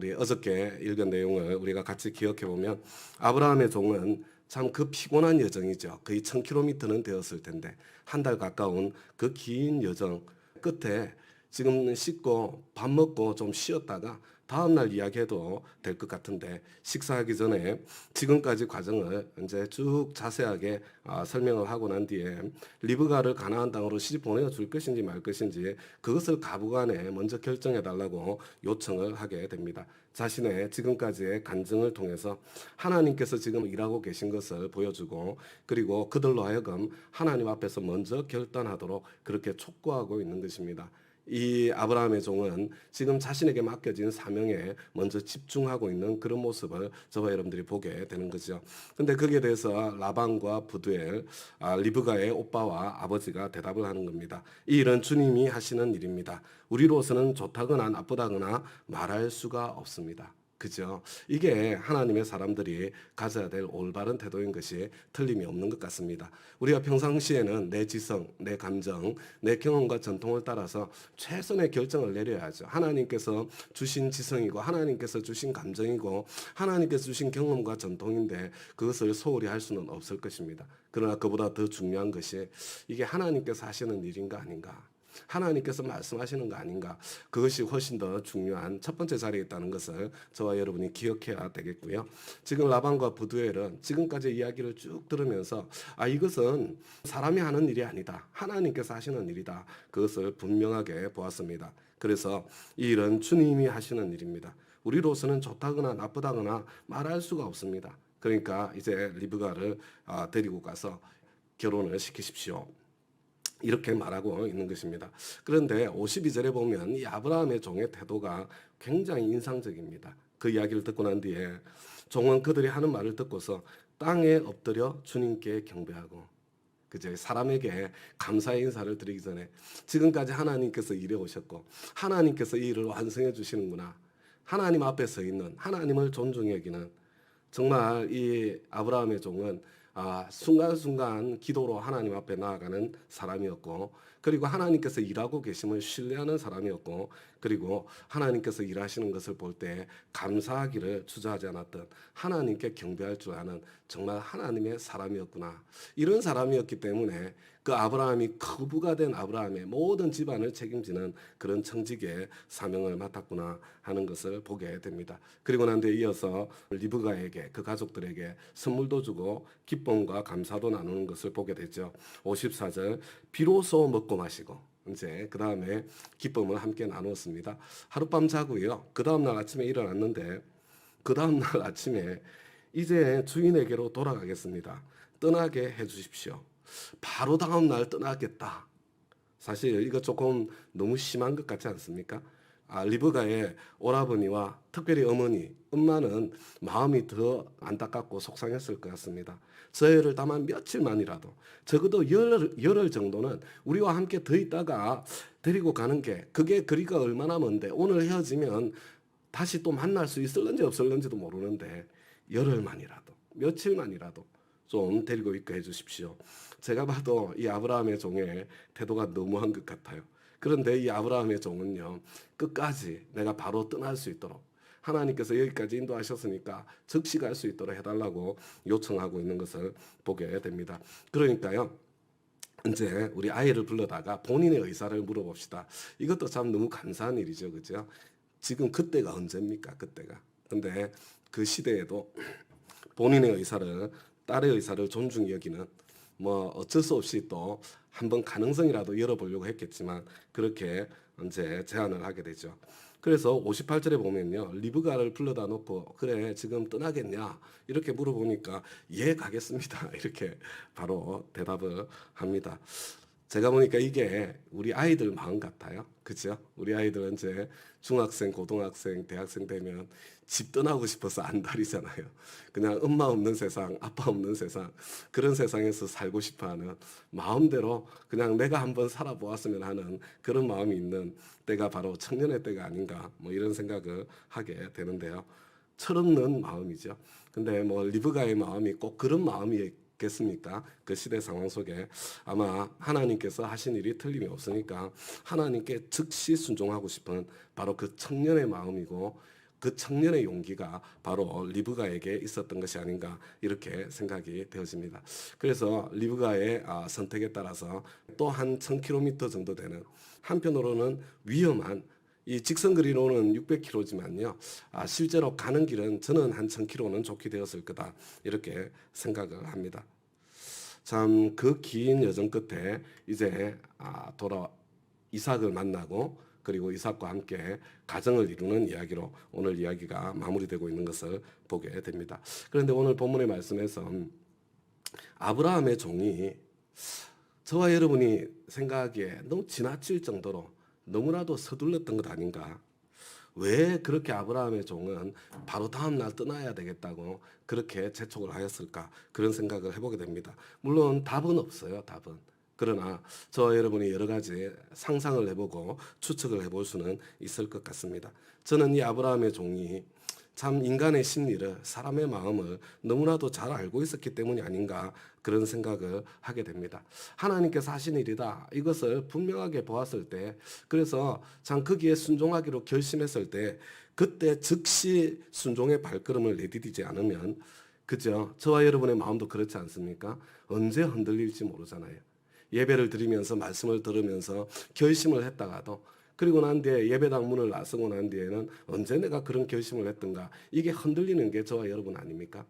우리 어저께 읽은 내용을 우리가 같이 기억해 보면 아브라함의 종은 참 그 피곤한 여정이죠. 거의 1000km는 되었을 텐데 한 달 가까운 그 긴 여정 끝에 지금 씻고 밥 먹고 좀 쉬었다가 다음 날 이야기해도 될 것 같은데 식사하기 전에 지금까지 과정을 이제 쭉 자세하게 아, 설명을 하고 난 뒤에 리브가를 가나안 땅으로 시집 보내줄 것인지 말 것인지 그것을 가부간에 먼저 결정해 달라고 요청을 하게 됩니다. 자신의 지금까지의 간증을 통해서 하나님께서 지금 일하고 계신 것을 보여주고 그리고 그들로 하여금 하나님 앞에서 먼저 결단하도록 그렇게 촉구하고 있는 것입니다. 이 아브라함의 종은 지금 자신에게 맡겨진 사명에 먼저 집중하고 있는 그런 모습을 저와 여러분들이 보게 되는 거죠. 근데 거기에 대해서 라반과 부두엘, 아, 리브가의 오빠와 아버지가 대답을 하는 겁니다. 이 일은 주님이 하시는 일입니다. 우리로서는 좋다거나 나쁘다거나 말할 수가 없습니다. 그죠? 이게 하나님의 사람들이 가져야 될 올바른 태도인 것이 틀림이 없는 것 같습니다. 우리가 평상시에는 내 지성, 내 감정, 내 경험과 전통을 따라서 최선의 결정을 내려야죠. 하나님께서 주신 지성이고 하나님께서 주신 감정이고 하나님께서 주신 경험과 전통인데 그것을 소홀히 할 수는 없을 것입니다. 그러나 그보다 더 중요한 것이 이게 하나님께서 하시는 일인가 아닌가. 하나님께서 말씀하시는 거 아닌가 그것이 훨씬 더 중요한 첫 번째 자리에 있다는 것을 저와 여러분이 기억해야 되겠고요. 지금 라반과 부두엘은 지금까지 이야기를 쭉 들으면서 아 이것은 사람이 하는 일이 아니다. 하나님께서 하시는 일이다. 그것을 분명하게 보았습니다. 그래서 이 일은 주님이 하시는 일입니다. 우리로서는 좋다거나 나쁘다거나 말할 수가 없습니다. 그러니까 이제 리브가를 아, 데리고 가서 결혼을 시키십시오. 이렇게 말하고 있는 것입니다. 그런데 52절에 보면 이 아브라함의 종의 태도가 굉장히 인상적입니다. 그 이야기를 듣고 난 뒤에 종은 그들이 하는 말을 듣고서 땅에 엎드려 주님께 경배하고 그죠? 사람에게 감사의 인사를 드리기 전에 지금까지 하나님께서 일해 오셨고 하나님께서 이 일을 완성해 주시는구나. 하나님 앞에 서 있는 하나님을 존중해 여기는 정말 이 아브라함의 종은 아, 순간순간 기도로 하나님 앞에 나아가는 사람이었고 그리고 하나님께서 일하고 계심을 신뢰하는 사람이었고 그리고 하나님께서 일하시는 것을 볼 때 감사하기를 주저하지 않았던 하나님께 경배할 줄 아는 정말 하나님의 사람이었구나 이런 사람이었기 때문에 그 아브라함이 거부가 된 아브라함의 모든 집안을 책임지는 그런 청직의 사명을 맡았구나 하는 것을 보게 됩니다. 그리고 난 뒤에 이어서 리브가에게 그 가족들에게 선물도 주고 기쁨과 감사도 나누는 것을 보게 되죠. 54절 비로소 먹고 마시고 이제 그 다음에 기쁨을 함께 나누었습니다. 하룻밤 자고요. 그 다음 날 아침에 일어났는데 그 다음 날 아침에 이제 주인에게로 돌아가겠습니다. 떠나게 해주십시오. 바로 다음 날 떠나겠다. 사실 이거 조금 너무 심한 것 같지 않습니까? 아, 리브가의 오라버니와 특별히 어머니, 엄마는 마음이 더 안타깝고 속상했을 것 같습니다. 저희를 다만 며칠만이라도 적어도 열흘, 열흘 정도는 우리와 함께 더 있다가 데리고 가는 게 그게 거리가 얼마나 먼데 오늘 헤어지면 다시 또 만날 수 있을런지 없을런지도 모르는데 열흘만이라도 며칠만이라도 좀 데리고 있게 해주십시오. 제가 봐도 이 아브라함의 종의 태도가 너무한 것 같아요. 그런데 이 아브라함의 종은요 끝까지 내가 바로 떠날 수 있도록 하나님께서 여기까지 인도하셨으니까 즉시 갈 수 있도록 해달라고 요청하고 있는 것을 보게 됩니다. 그러니까요. 이제 우리 아이를 불러다가 본인의 의사를 물어봅시다. 이것도 참 너무 감사한 일이죠, 그죠? 지금 그때가 언제입니까? 그때가. 근데 그 시대에도 본인의 의사를 딸의 의사를 존중히 여기는 뭐 어쩔 수 없이 또 한번 가능성이라도 열어보려고 했겠지만 그렇게 이제 제안을 하게 되죠. 그래서 58절에 보면요. 리브가를 불러다 놓고 그래 지금 떠나겠냐 이렇게 물어보니까 예 가겠습니다 이렇게 바로 대답을 합니다. 제가 보니까 이게 우리 아이들 마음 같아요. 그죠? 우리 아이들은 이제 중학생, 고등학생, 대학생 되면 집 떠나고 싶어서 안달이잖아요. 그냥 엄마 없는 세상, 아빠 없는 세상, 그런 세상에서 살고 싶어 하는 마음대로 그냥 내가 한번 살아보았으면 하는 그런 마음이 있는 때가 바로 청년의 때가 아닌가, 뭐 이런 생각을 하게 되는데요. 철없는 마음이죠. 근데 뭐 리브가의 마음이 꼭 그런 마음이 겠습니까? 그 시대 상황 속에 아마 하나님께서 하신 일이 틀림이 없으니까 하나님께 즉시 순종하고 싶은 바로 그 청년의 마음이고 그 청년의 용기가 바로 리브가에게 있었던 것이 아닌가 이렇게 생각이 되어집니다. 그래서 리브가의 아, 선택에 따라서 또 한 1000km 정도 되는 한편으로는 위험한 이 직선거리로는 600km지만요. 아, 실제로 가는 길은 저는 한 1000km는 좋게 되었을 거다 이렇게 생각을 합니다. 참 그 긴 여정 끝에 이제 아, 돌아 이삭을 만나고 그리고 이삭과 함께 가정을 이루는 이야기로 오늘 이야기가 마무리되고 있는 것을 보게 됩니다. 그런데 오늘 본문의 말씀에서 아브라함의 종이 저와 여러분이 생각하기에 너무 지나칠 정도로 너무나도 서둘렀던 것 아닌가? 왜 그렇게 아브라함의 종은 바로 다음 날 떠나야 되겠다고 그렇게 재촉을 하였을까? 그런 생각을 해보게 됩니다. 물론 답은 없어요. 답은. 그러나 저와 여러분이 여러 가지 상상을 해보고 추측을 해볼 수는 있을 것 같습니다. 저는 이 아브라함의 종이 참 인간의 심리를 사람의 마음을 너무나도 잘 알고 있었기 때문이 아닌가 그런 생각을 하게 됩니다. 하나님께서 하신 일이다. 이것을 분명하게 보았을 때 그래서 참 거기에 순종하기로 결심했을 때 그때 즉시 순종의 발걸음을 내디디지 않으면 그죠? 저와 여러분의 마음도 그렇지 않습니까? 언제 흔들릴지 모르잖아요. 예배를 드리면서 말씀을 들으면서 결심을 했다가도 그리고 난 뒤에 예배당 문을 나서고 난 뒤에는 언제 내가 그런 결심을 했던가 이게 흔들리는 게 저와 여러분 아닙니까?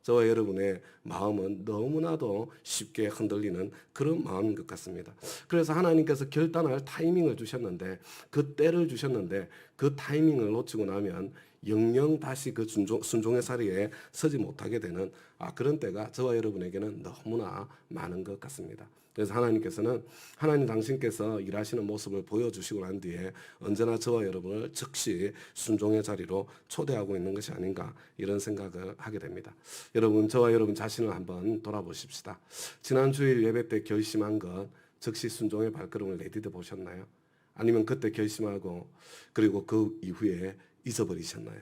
저와 여러분의 마음은 너무나도 쉽게 흔들리는 그런 마음인 것 같습니다. 그래서 하나님께서 결단할 타이밍을 주셨는데 그 때를 주셨는데 그 타이밍을 놓치고 나면 영영 다시 그 순종, 순종의 자리에 서지 못하게 되는 아, 그런 때가 저와 여러분에게는 너무나 많은 것 같습니다. 그래서 하나님께서는 하나님 당신께서 일하시는 모습을 보여주시고 난 뒤에 언제나 저와 여러분을 즉시 순종의 자리로 초대하고 있는 것이 아닌가 이런 생각을 하게 됩니다. 여러분 저와 여러분 자신을 한번 돌아보십시다. 지난 주일 예배 때 결심한 것 즉시 순종의 발걸음을 내디뎌 보셨나요? 아니면 그때 결심하고 그리고 그 이후에 잊어버리셨나요?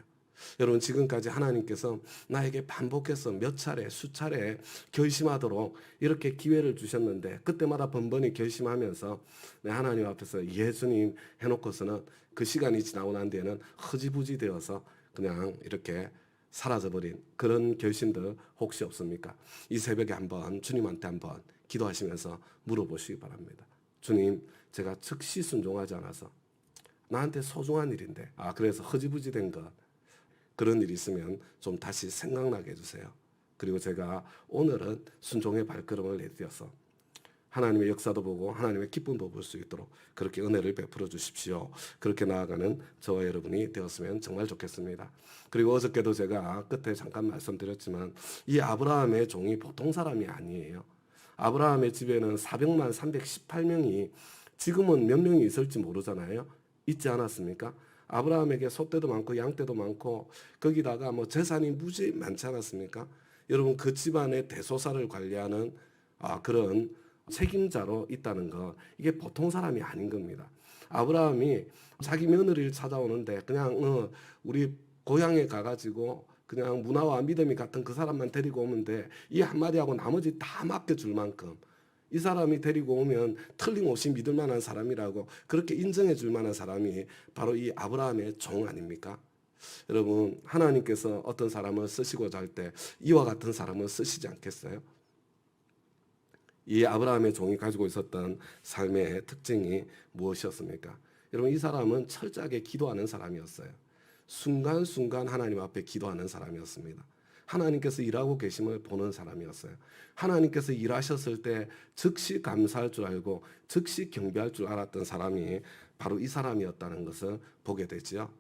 여러분 지금까지 하나님께서 나에게 반복해서 몇 차례 수차례 결심하도록 이렇게 기회를 주셨는데 그때마다 번번이 결심하면서 내 하나님 앞에서 예수님 해놓고서는 그 시간이 지나고 난 뒤에는 허지부지 되어서 그냥 이렇게 사라져버린 그런 결심들 혹시 없습니까? 이 새벽에 한번 주님한테 한번 기도하시면서 물어보시기 바랍니다. 주님, 제가 즉시 순종하지 않아서 나한테 소중한 일인데, 아, 그래서 허지부지 된 것, 그런 일이 있으면 좀 다시 생각나게 해주세요. 그리고 제가 오늘은 순종의 발걸음을 내디뎌서 하나님의 역사도 보고 하나님의 기쁨도 볼 수 있도록 그렇게 은혜를 베풀어 주십시오. 그렇게 나아가는 저와 여러분이 되었으면 정말 좋겠습니다. 그리고 어저께도 제가 끝에 잠깐 말씀드렸지만 이 아브라함의 종이 보통 사람이 아니에요. 아브라함의 집에는 400만 318명이 지금은 몇 명이 있을지 모르잖아요. 있지 않았습니까? 아브라함에게 소떼도 많고 양떼도 많고 거기다가 뭐 재산이 무지 많지 않았습니까? 여러분 그 집안의 대소사를 관리하는 아, 그런 책임자로 있다는 거 이게 보통 사람이 아닌 겁니다. 아브라함이 자기 며느리를 찾아오는데 그냥 어, 우리 고향에 가가지고 그냥 문화와 믿음이 같은 그 사람만 데리고 오면 돼. 이 한마디하고 나머지 다 맡겨줄 만큼 이 사람이 데리고 오면 틀림없이 믿을 만한 사람이라고 그렇게 인정해 줄 만한 사람이 바로 이 아브라함의 종 아닙니까? 여러분, 하나님께서 어떤 사람을 쓰시고자 할 때 이와 같은 사람을 쓰시지 않겠어요? 이 아브라함의 종이 가지고 있었던 삶의 특징이 무엇이었습니까? 여러분, 이 사람은 철저하게 기도하는 사람이었어요. 순간순간 하나님 앞에 기도하는 사람이었습니다. 하나님께서 일하고 계심을 보는 사람이었어요. 하나님께서 일하셨을 때 즉시 감사할 줄 알고 즉시 경배할 줄 알았던 사람이 바로 이 사람이었다는 것을 보게 되지요.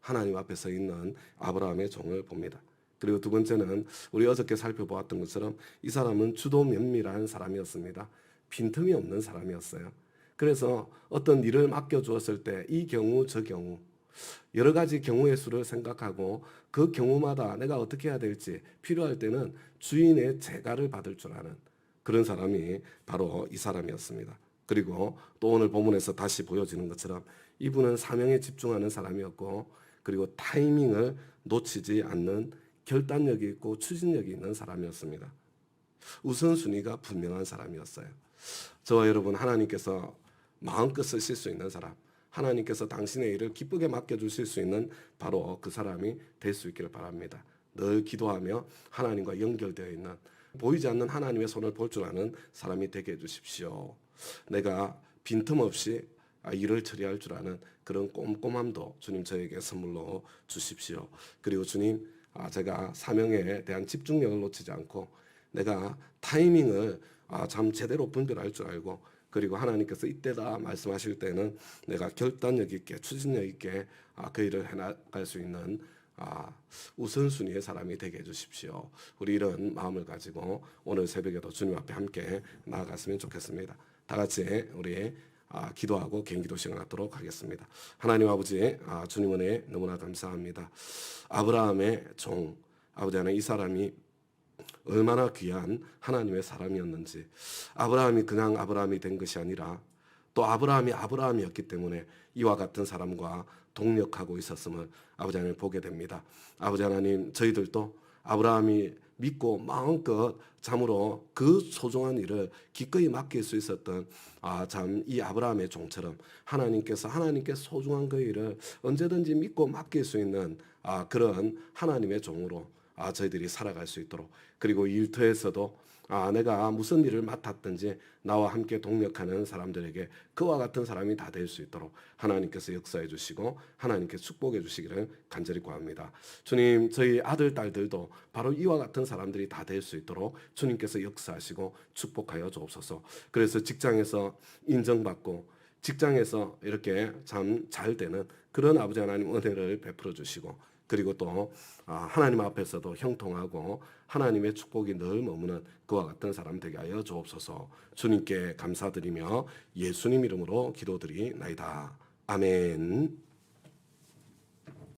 하나님 앞에 서 있는 아브라함의 종을 봅니다. 그리고 두 번째는 우리 어저께 살펴보았던 것처럼 이 사람은 주도 면밀한 사람이었습니다. 빈틈이 없는 사람이었어요. 그래서 어떤 일을 맡겨주었을 때 이 경우 저 경우 여러 가지 경우의 수를 생각하고 그 경우마다 내가 어떻게 해야 될지 필요할 때는 주인의 재가를 받을 줄 아는 그런 사람이 바로 이 사람이었습니다. 그리고 또 오늘 본문에서 다시 보여지는 것처럼 이분은 사명에 집중하는 사람이었고 그리고 타이밍을 놓치지 않는 결단력이 있고 추진력이 있는 사람이었습니다. 우선순위가 분명한 사람이었어요. 저와 여러분 하나님께서 마음껏 쓰실 수 있는 사람, 하나님께서 당신의 일을 기쁘게 맡겨주실 수 있는 바로 그 사람이 될 수 있기를 바랍니다. 늘 기도하며 하나님과 연결되어 있는 보이지 않는 하나님의 손을 볼 줄 아는 사람이 되게 해주십시오. 내가 빈틈없이 아, 일을 처리할 줄 아는 그런 꼼꼼함도 주님 저에게 선물로 주십시오. 그리고 주님 아, 제가 사명에 대한 집중력을 놓치지 않고 내가 타이밍을 아, 참 제대로 분별할 줄 알고 그리고 하나님께서 이때다 말씀하실 때는 내가 결단력 있게 추진력 있게 아, 그 일을 해나갈 수 있는 아, 우선순위의 사람이 되게 해주십시오. 우리 이런 마음을 가지고 오늘 새벽에도 주님 앞에 함께 나아갔으면 좋겠습니다. 다 같이 우리 아, 기도하고 개인기도 시간 갖도록 하겠습니다. 하나님 아버지 아, 주님 은혜 너무나 감사합니다. 아브라함의 종 아버지 하나님 이 사람이 얼마나 귀한 하나님의 사람이었는지 아브라함이 그냥 아브라함이 된 것이 아니라 또 아브라함이 아브라함이었기 때문에 이와 같은 사람과 동력하고 있었음을 아버지 하나님 보게 됩니다. 아버지 하나님 저희들도 아브라함이 믿고 마음껏 참으로 그 소중한 일을 기꺼이 맡길 수 있었던 아 참 이 아브라함의 종처럼 하나님께서 하나님께 소중한 그 일을 언제든지 믿고 맡길 수 있는 아 그런 하나님의 종으로 아 저희들이 살아갈 수 있도록 그리고 일터에서도 아 내가 무슨 일을 맡았든지 나와 함께 동력하는 사람들에게 그와 같은 사람이 다 될 수 있도록 하나님께서 역사해 주시고 하나님께 축복해 주시기를 간절히 구합니다. 주님 저희 아들 딸들도 바로 이와 같은 사람들이 다 될 수 있도록 주님께서 역사하시고 축복하여 주옵소서. 그래서 직장에서 인정받고 직장에서 이렇게 참 잘 되는 그런 아버지 하나님 은혜를 베풀어 주시고 그리고 또 아, 하나님 앞에서도 형통하고 하나님의 축복이 늘 머무는 그와 같은 사람 되게 하여 주옵소서. 주님께 감사드리며 예수님 이름으로 기도드리나이다. 아멘.